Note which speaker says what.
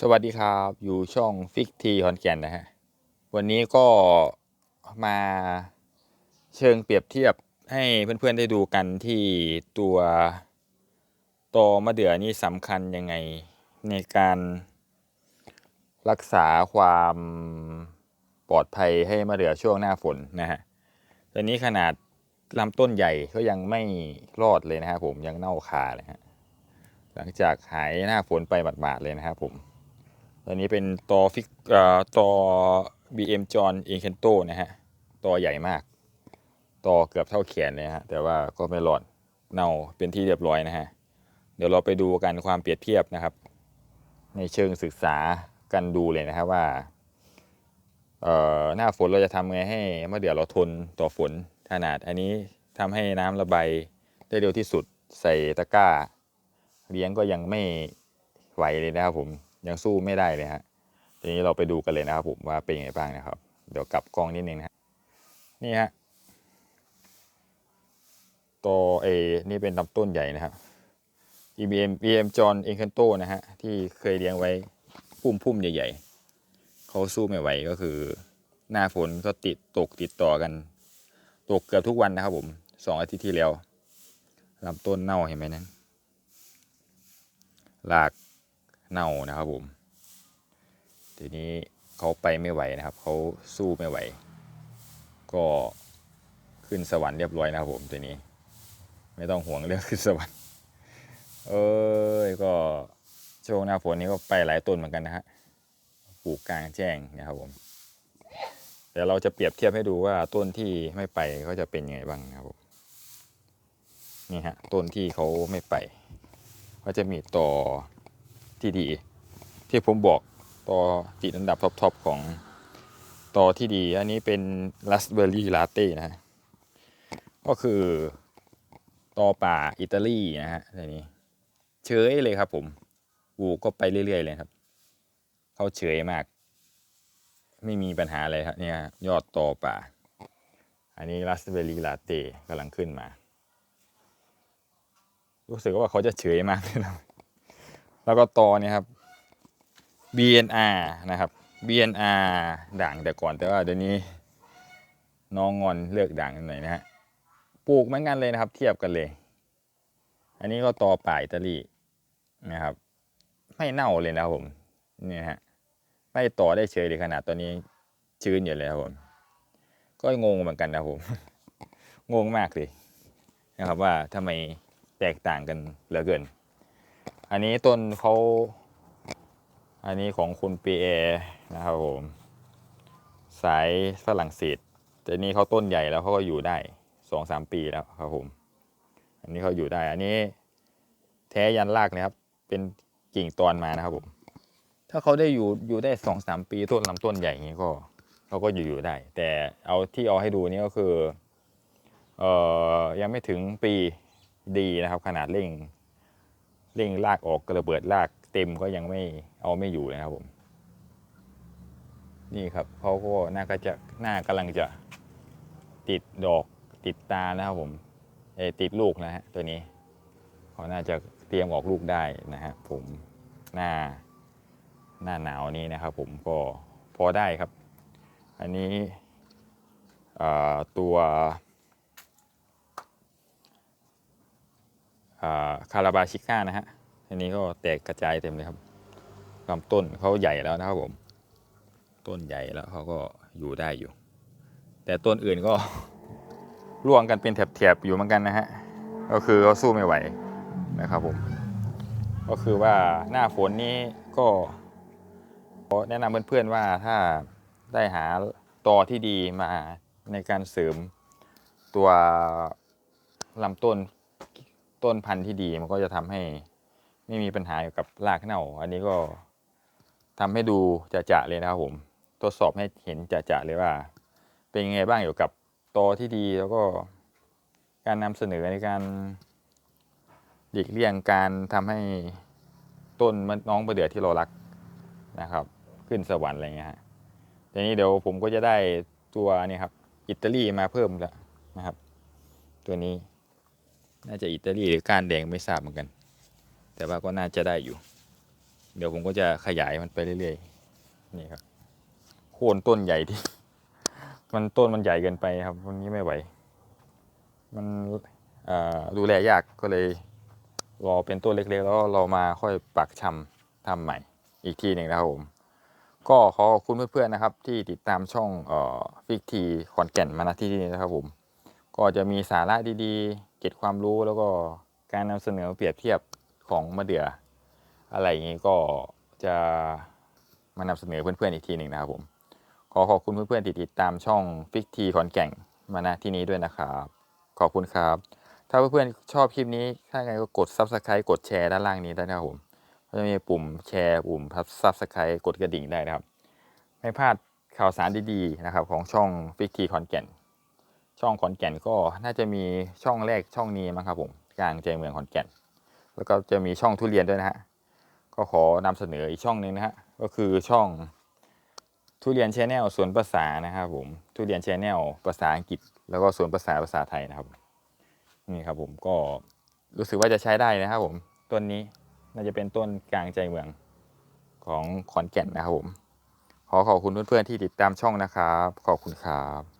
Speaker 1: สวัสดีครับ อยู่ช่องฟิกทีคอนแกนนะฮะ วันนี้ก็มาเชิงเปรียบเทียบให้เพื่อนๆได้ดูกันที่ตัวตอมะเดื่อนี่สำคัญยังไงในการรักษาความปลอดภัยให้มะเดื่อช่วงหน้าฝนนะฮะตอนนี้ขนาดลำต้นใหญ่ก็ยังไม่รอดเลยนะครับผมยังเน่าคาเลยฮะหลังจากหายหน้าฝนไปหมาดๆเลยนะครับผม ตัวนี้เป็นตอฟิกเอ่อตอ BM จอนเอ c เคนโตนะฮะตอใหญ่มากตอเกือบเท่าแขนเลยฮะ แต่ว่าก็ไม่รอดเน่าเป็นที่เรียบร้อยนะฮะ เดี๋ยวเราไปดูกันความเปรียบเทียบนะครับ ในเชิงศึกษากันดูเลยนะครับว่าหน้าฝนเราจะทำไงให้มะเดื่อเราทนต่อฝนขนาด อันนี้ทำให้น้ำระบายได้เร็วที่สุดใส่ตะกร้า เลี้ยงก็ยังไม่ไหวเลยนะครับผม ยังสู้ไม่ได้เลยฮะทีนี้เราไปดูกันเลยนะครับผมว่าเป็นยังไงบ้างนะครับ เดี๋ยวกลับกล้องนิดนึงนะนี่ฮะตัวเอนี่เป็นลำต้นใหญ่นะครับ EBM EM จอ n เอ็นคันโตนะฮะที่เคยเลี้ยงไว้พุ่มพุ่มๆใหญ่ ๆเขาสู้ไม่ไหวก็คือ หน้าฝนก็ติดตกติดต่อกัน ตกเกือบทุกวันนะครับผมสองอาทิตย์ที่แล้วลำต้นเน่าเห็นไหมนั้นหลาก เน่านะครับผมทีนี้เขาไปไม่ไหวนะครับเขาสู้ไม่ไหว ก็ขึ้นสวรรค์เรียบร้อยนะครับผมตัวนี้ ไม่ต้องห่วงเรื่องขึ้นสวรรค์เอ้ยก็ช่วงหน้าฝนนี้ก็ไปหลายต้นเหมือนกันนะฮะปลูกกลางแจ้งนะครับผมเดี๋ยวเราจะเปรียบเทียบให้ดูว่าต้นที่ไม่ไปเขาจะเป็นยังไงบ้างนะครับผมนี่ฮะต้นที่เขาไม่ไปก็จะมีต่อ ที่ดี ที่ผมบอกต่อติดอันดับท็อปๆของต่อที่ดี อันนี้เป็นราสเบอร์รี่ลาเต้นะฮะก็คือต่อป่าอิตาลีนะฮะอันนี้เฉยเลยครับ ผมปูก็ไปเรื่อยๆเลยครับ เขาเฉยมาก ไม่มีปัญหาอะไรครับเนี่ยยอดต่อป่า อันนี้ราสเบอร์รี่ลาเต้กำลังขึ้นมา รู้สึกว่าเขาจะเฉยมากเลยนะ แล้วก็ต่อเนี่ยครับ BNR นะครับ BNR ด่างแต่ก่อนแต่ว่าเดี๋ยวนี้น้องงอนเลือกด่างหน่อยนะฮะปลูกเหมือนกันเลยนะครับ เทียบกันเลย อันนี้ก็ต่อป่าอิตาลีนะครับ ไม่เน่าเลยนะครับผมนี่ฮะไม่ต่อได้เฉยเลยขนาดตัวนี้ชื้นอยู่เลยครับผม ก็งงเหมือนกันนะผม งงมากเลยนะครับว่าทำไมแตกต่างกันเหลือเกิน อันนี้ต้นเขาอันนี้ของคุณปีเอนะครับผม สายฝรั่งเศสแต่นี่เขาต้นใหญ่แล้วเขาก็อยู่ได้สองสามปีแล้วครับผม อันนี้เขาอยู่ได้ อันนี้แท้ยันรากเลยครับ เป็นกิ่งตอนมานะครับผม ถ้าเขาได้อยู่อยู่ได้สองสามปีต้นลำต้นใหญ่อย่างนี้ก็เขาก็อยู่อยู่ได้ แต่เอาที่เอาให้ดูนี่ก็คือเอ่อยังไม่ถึงปีดีนะครับ ขนาดเร่ง เร่งลากออกกระเบิดลากเต็มก็ยังไม่เอาไม่อยู่นะครับผม นี่ครับเขาก็น่าก็จะหน้ากำลังจะติดดอกติดตานะครับผมเอติดลูกนะฮะตัวนี้เขาน่าจะเตรียมออกลูกได้นะฮะผมหน้าหน้าหนาวนี้นะครับ ผมก็พอได้ครับ อันนี้ตัว คาราบาชิก้านะฮะ อันนี้ก็แตกกระจายเต็มเลยครับลำต้นเขาใหญ่แล้วนะครับผม ต้นใหญ่แล้วเขาก็อยู่ได้อยู่ แต่ต้นอื่นก็ร่วงกันเป็นแถบๆอยู่เหมือนกันนะฮะ ก็คือเขาสู้ไม่ไหวนะครับผม ก็คือว่าหน้าฝนนี้ก็ขอแนะนำเพื่อนๆว่าถ้าได้หาตอที่ดีมาในการเสริมตัวลำต้น ต้นพันธุ์ที่ดีมันก็จะทำให้ไม่มีปัญหาเกี่ยวกับรากเน่า อันนี้ก็ทำให้ดูจะๆเลยนะครับผมทดสอบให้เห็นจะๆเลยว่า เป็นยังไงบ้างเกี่ยวกับตอที่ดีแล้วก็การนำเสนอในการหลีกเลี่ยงการทำให้ต้นมันน้องประเดือที่เรารักนะครับ ขึ้นสวรรค์อะไรเงี้ยฮะทีนี้เดี๋ยวผมก็จะได้ตัวนี้ครับอิตาลีมาเพิ่มแล้วนะครับ ตัวนี้ น่าจะอิตาลีหรือการแดงไม่ทราบเหมือนกัน แต่ว่าก็น่าจะได้อยู่ เดี๋ยวผมก็จะขยายมันไปเรื่อยๆ นี่ครับ โค่นต้นใหญ่ที่ มันต้นมันใหญ่เกินไปครับวันนี้ไม่ไหว มันดูแลยากก็เลยรอเป็นต้นเล็กๆ แล้วเรามาค่อยปักชำทำใหม่อีกทีหนึ่งนะครับผม ก็ขอขอบคุณเพื่อนๆนะครับ ที่ติดตามช่องเอ่อฟิกทีขอนแก่นมาณที่นี้นะครับผม ก็จะมีสาระดีๆ ก็บความรู้แล้วก็การนำเสนอเปรียบเทียบของมะเดื่อ อะไรอย่างนี้ก็จะมานำเสนอเพื่อนๆอีกทีหนึ่งนะครับผม ขอขอบคุณเพื่อนๆที่ติดตามช่องฟิกทีขอนแก่นมาณที่นี้ด้วยนะครับ ขอบคุณครับ ถ้าเพื่อนๆชอบคลิปนี้ถ้าไงก็กด Subscribe กดแชร์ด้านล่างนี้ได้นะครับผมก็จะมีปุ่มแชร์ปุ่ม Subscribe กดกระดิ่งได้นะครับ ไม่พลาดข่าวสารดีๆนะครับของช่องฟิกทีขอนแก่น ช่องขอนแก่นก็น่าจะมีช่องแรกช่องนี้มั้งครับผมกลางใจเมืองขอนแก่น แล้วก็จะมีช่องทุเรียนด้วยนะฮะก็ขอนำเสนออีกช่องหนึ่งนะฮะก็คือช่องทุเรียนแชนแนลสวนภาษานะครับผมทุเรียนแชนแนลภาษาอังกฤษ แล้วก็สวนภาษาภาษาไทยนะครับนี่ครับผมก็รู้สึกว่าจะใช้ได้นะครับผมต้นนี้น่าจะเป็นต้นกลางใจเมืองของขอนแก่นนะครับผมขอขอบคุณเพื่อนๆที่ติดตามช่องนะครับ ขอบคุณครับ